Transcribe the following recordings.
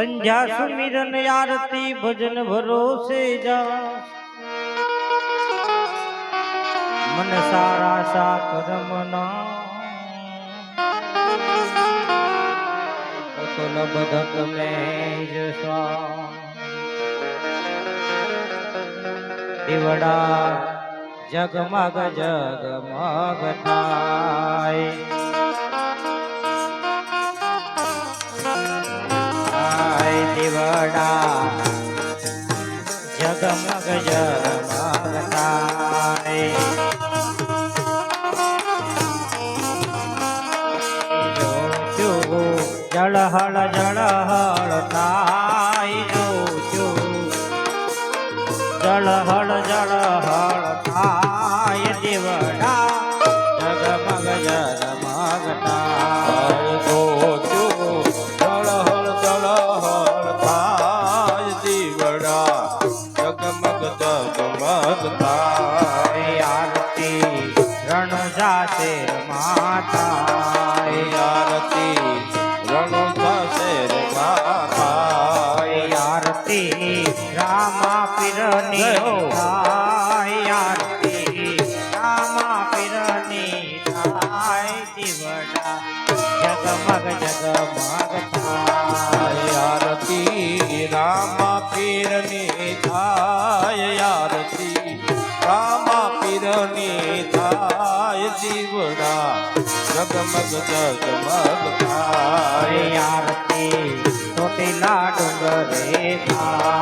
સંધ્યા સુમિરન આરતી ભજન ભરોસે જા. મન સારા સા કરમના અતુલ બધક મેજ સ્વા દીવડા જગમગ જગમગ થાય. દીવડા જગમગ જગમગ થાય જળહળ જળહળ થાય જો જળહળ જળહળ આરતી રણ જાતે માતા આરતી રણો રે માતા આરતી રામા પીરની આરતી રામા પીરની થાય દીવડા જગમગ જગમગ થાય આરતી રામા પીરની જગમગ જગમગ થાય. આરતી ચોટીલા ડુંગરે થાય.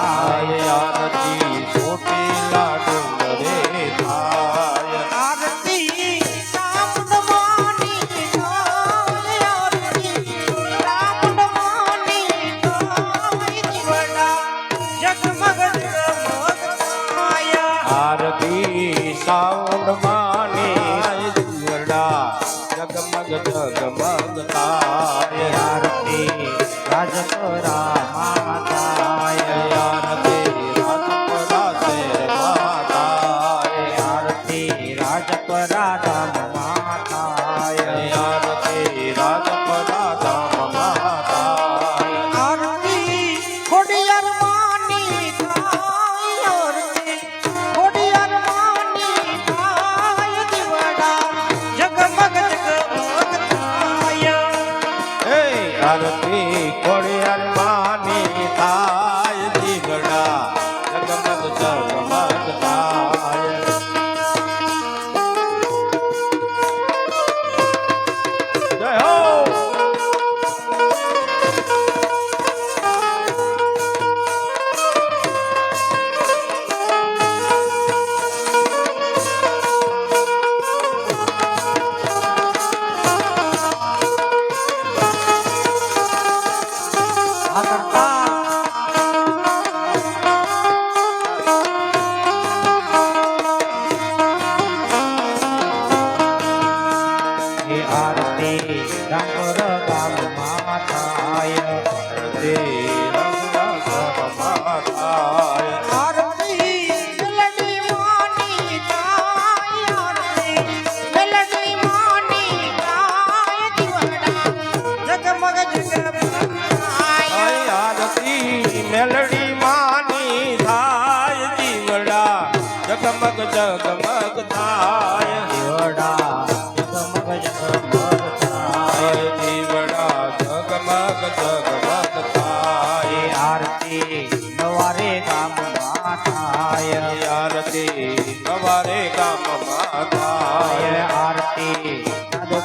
જગમગ થાય દીવડા જગમગ જગમગ થાય દીવડા જગમગ જગમગ થાય આરતી નવારે ગામમાં થાય આરતી સવારે ગામમાં થાય આરતી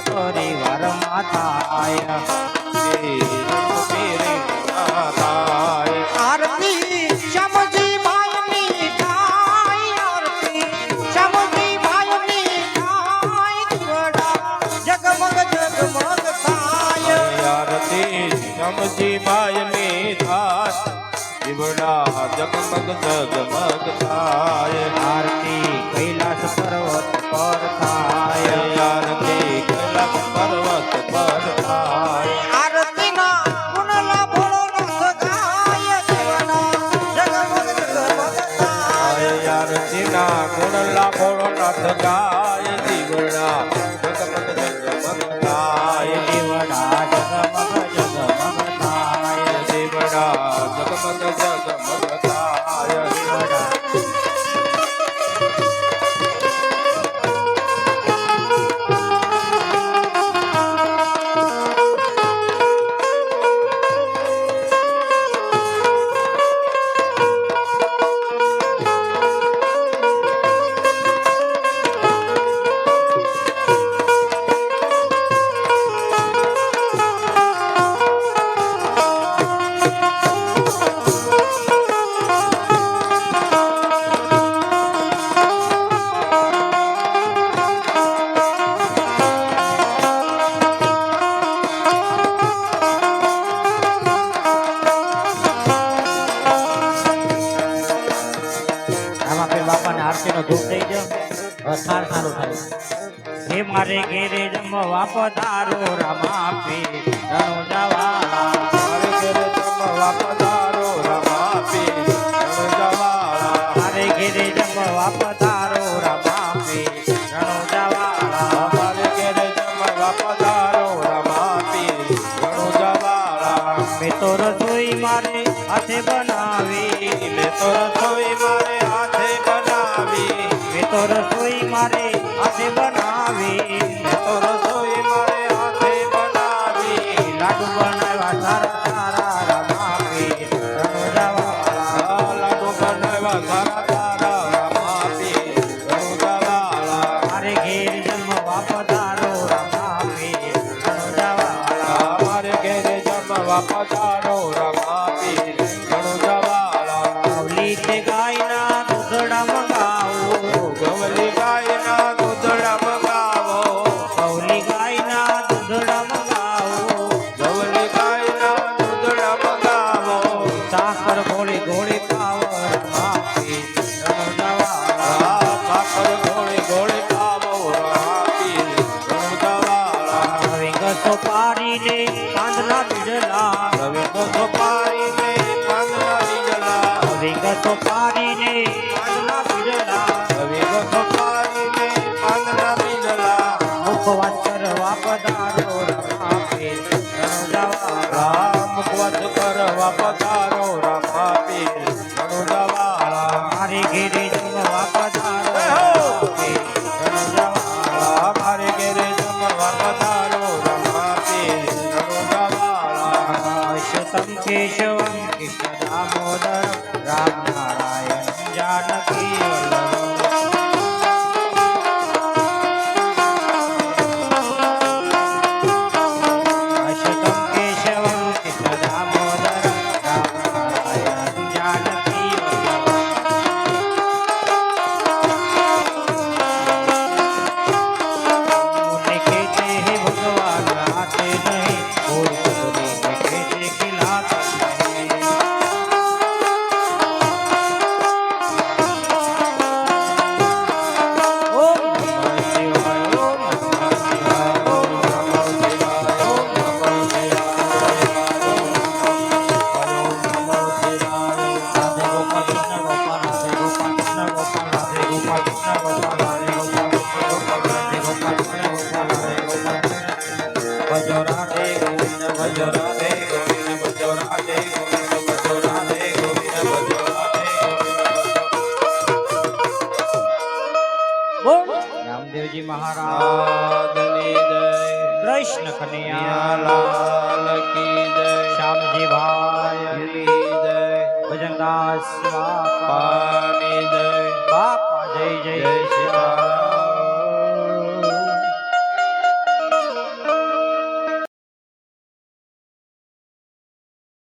પરિવારમાં થાય દીવડા જગમગ જગમગ થાય. આરતી કૈલાસ રાત્રિનો ધૂપ દઈ દો સારું સારું સારું. હે મારે ઘેરે જમવા પધારો રામા પે રણો જવા તો રસોઈ મારે હાથે બનાવી, મેં તો રસોઈ મારે બનાવી રસોઈ મારે બનાવી. લાડુ બનાવ્યા લાડુ બનાવ્યા સારા મારે ઘેર જન્મ બાપા Oh, oh, oh. ભજો Radhe Govind ભજો Radhe